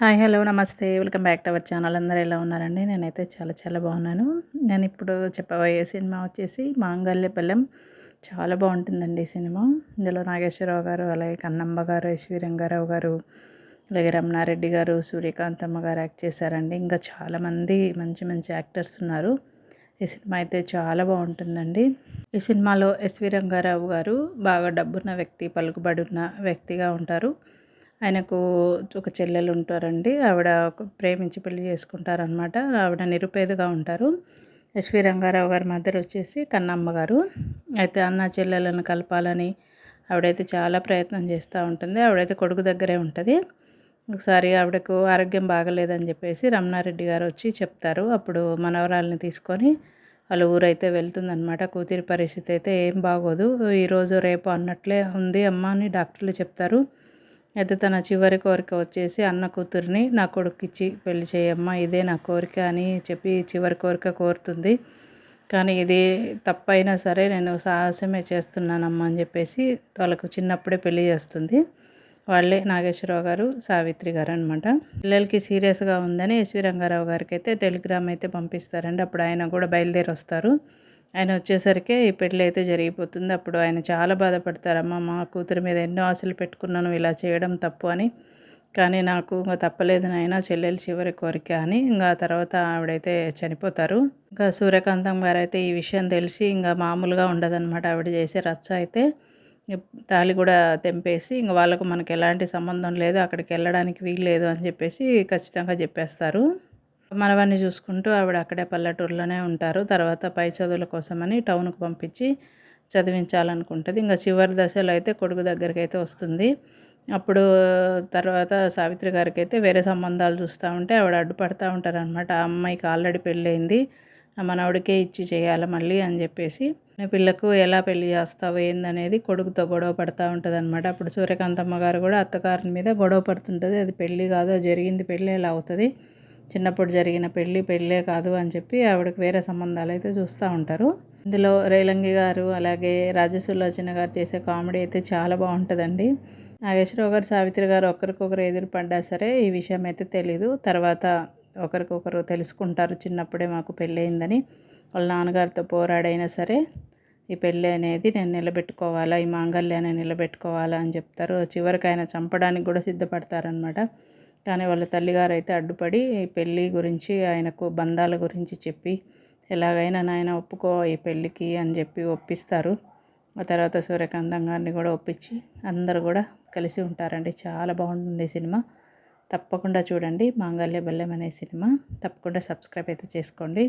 Hi hello నమస్తే. Welcome back to our channel. అందరూ ఎలా ఉన్నారండి? నేనైతే చాలా చాలా బాగున్నాను. నేను ఇప్పుడు చెప్పబోయే సినిమా వచ్చేసి మాంగళ్య బలం చాలా బాగుంటుందండి ఈ సినిమా. ఇందులో నాగేశ్వరరావు గారు అలాగే కన్నమ్మ గారు ఎస్వి రంగారావు గారు అలాగే రమణారెడ్డి గారు సూర్యకాంతమ్మ గారు యాక్ట్ చేశారండి. ఇంకా చాలామంది మంచి మంచి యాక్టర్స్ ఉన్నారు. ఈ సినిమా అయితే చాలా బాగుంటుందండి. ఈ సినిమాలో ఎస్వి రంగారావు గారు బాగా డబ్బున్న వ్యక్తి పలుకుబడి ఉన్న వ్యక్తిగా ఉంటారు. ఆయనకు ఒక చెల్లెలు ఉంటారండి. ఆవిడ ప్రేమించి పెళ్ళి చేసుకుంటారనమాట ఆవిడ నిరుపేదగా ఉంటారు. ఎస్వి రంగారావు గారి మదర్ వచ్చేసి కన్నమ్మ గారు. అయితే అన్న చెల్లెలను కలపాలని ఆవిడైతే చాలా ప్రయత్నం చేస్తూ ఉంటుంది. ఆవిడైతే కొడుకు దగ్గరే ఉంటుంది. ఒకసారి ఆవిడకు ఆరోగ్యం బాగలేదని చెప్పేసి రమణారెడ్డి గారు వచ్చి చెప్తారు. అప్పుడు మనవరాల్ని తీసుకొని వాళ్ళ ఊరైతే వెళ్తుందనమాట కూతురి పరిస్థితి అయితే ఏం బాగోదు. ఈరోజు రేపు అన్నట్లే ఉంది అమ్మ అని డాక్టర్లు చెప్తారు. అయితే తన చివరి కోరిక వచ్చేసి అన్న కూతుర్ని నా కొడుకిచ్చి పెళ్ళి చేయమ్మా ఇదే నా కోరిక అని చెప్పి చివరి కోరిక కోరుతుంది. కానీ ఇది తప్పైనా సరే నేను సాహసమే చేస్తున్నానమ్మా అని చెప్పేసి వాళ్ళకు చిన్నప్పుడే పెళ్ళి చేస్తుంది. వాళ్ళే నాగేశ్వరరావు గారు సావిత్రి గారు అనమాట పిల్లలకి సీరియస్గా ఉందని ఎస్వి రంగారావు గారికి అయితే టెలిగ్రామ్ అయితే పంపిస్తారండి. అప్పుడు ఆయన కూడా బయలుదేరి వస్తారు. ఆయన వచ్చేసరికి ఈ పెళ్ళి అయితే జరిగిపోతుంది. అప్పుడు ఆయన చాలా బాధపడతారమ్మ మా కూతురు మీద ఎన్నో ఆశలు పెట్టుకున్నాను ఇలా చేయడం తప్పు అని. కానీ నాకు ఇంకా తప్పలేదు నాయన చెల్లెలు చివరి కోరిక అని. ఇంకా తర్వాత ఆవిడైతే చనిపోతారు. ఇంకా సూర్యకాంతం గారు అయితే ఈ విషయం తెలిసి ఇంకా మామూలుగా ఉండదన్నమాట. ఆవిడ చేసే రచ్చ అయితే తాళి కూడా తెంపేసి ఇంక వాళ్ళకు మనకి ఎలాంటి సంబంధం లేదు అక్కడికి వెళ్ళడానికి వీలు లేదు అని చెప్పేసి ఖచ్చితంగా చెప్పేస్తారు. మనవాన్ని చూసుకుంటూ ఆవిడ అక్కడే పల్లెటూరులోనే ఉంటారు. తర్వాత పై చదువుల కోసమని టౌన్కి పంపించి చదివించాలనుకుంటుంది. ఇంకా చివరి దశలో అయితే కొడుకు దగ్గరికి అయితే వస్తుంది. అప్పుడు తర్వాత సావిత్రి గారికి అయితే వేరే సంబంధాలు చూస్తూ ఉంటే ఆవిడ అడ్డుపడతా ఉంటారనమాట ఆ అమ్మాయికి ఆల్రెడీ పెళ్ళయింది. మనవడికే ఇచ్చి చేయాలి మళ్ళీ అని చెప్పేసి. పిల్లకు ఎలా పెళ్ళి చేస్తావు? ఏందనేది కొడుకుతో గొడవ పడుతూ ఉంటుంది అనమాట అప్పుడు సూర్యకాంతమ్మ గారు కూడా అత్తగారి మీద గొడవ పడుతుంటుంది. అది పెళ్ళి కాదు జరిగింది పెళ్ళి ఎలా అవుతుంది? చిన్నప్పుడు జరిగిన పెళ్ళి పెళ్ళే కాదు అని చెప్పి ఆవిడకి వేరే సంబంధాలు అయితే చూస్తూ ఉంటారు. ఇందులో రేలంగి గారు అలాగే రాజసులోచన గారు చేసే కామెడీ అయితే చాలా బాగుంటుందండి. నాగేశ్వరరావు గారు సావిత్రి గారు ఒకరికొకరు ఎదురు పడ్డా సరే ఈ విషయం అయితే తెలీదు. తర్వాత ఒకరికొకరు తెలుసుకుంటారు చిన్నప్పుడే మాకు పెళ్ళయిందని. వాళ్ళ నాన్నగారితో పోరాడైనా సరే ఈ పెళ్ళి అనేది నేను నిలబెట్టుకోవాలా ఈ మాంగళ్యాన్ని నిలబెట్టుకోవాలా అని చెప్తారు. చివరికి ఆయన చంపడానికి కూడా సిద్ధపడతారనమాట కానీ వాళ్ళ తల్లిగారు అయితే అడ్డుపడి పెళ్ళి గురించి ఆయనకు బంధాల గురించి చెప్పి ఎలాగైనా నాయన ఒప్పుకో ఈ పెళ్ళికి అని చెప్పి ఒప్పిస్తారు. ఆ తర్వాత సూర్యకాంతం గారిని కూడా ఒప్పించి అందరు కూడా కలిసి ఉంటారండి. చాలా బాగుంటుంది సినిమా. తప్పకుండా చూడండి మాంగళ్య బల్లెం అనే సినిమా. తప్పకుండా సబ్స్క్రైబ్ అయితే చేసుకోండి.